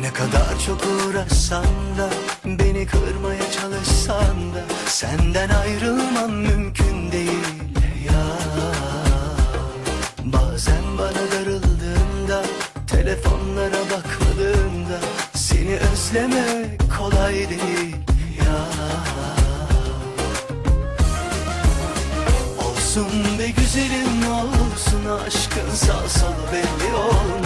Ne kadar çok uğraşsan da Beni kırmaya çalışsan da Senden ayrılmam mümkün değil ya. Bazen bana darıldığında Telefonlara bakmadığında Seni özlemek kolay değil ya. Olsun be güzelim olsun aşkın sağ solu belli olmaz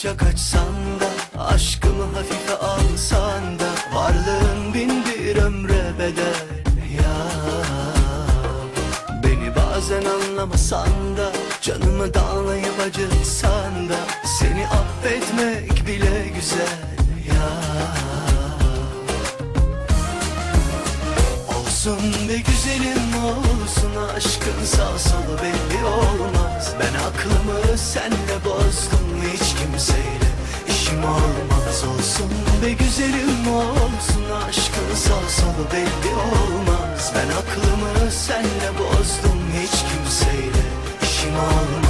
kovaladıkça kaçsan da Aşkımı hafife alsan da Varlığın bin bir ömre bedel. Ya Beni bazen anlamasan da Canımı dağlayıp acıtsan da Seni affetmek bile güzel. Ya Olsun be güzelim olsun aşkın sağ solu belli olmaz. Ben aklımı senle bozdum hiç Güzelim olsun aşkın sağ solu belli olmaz. Ben aklımı senle bozdum hiç kimseyle işim olmaz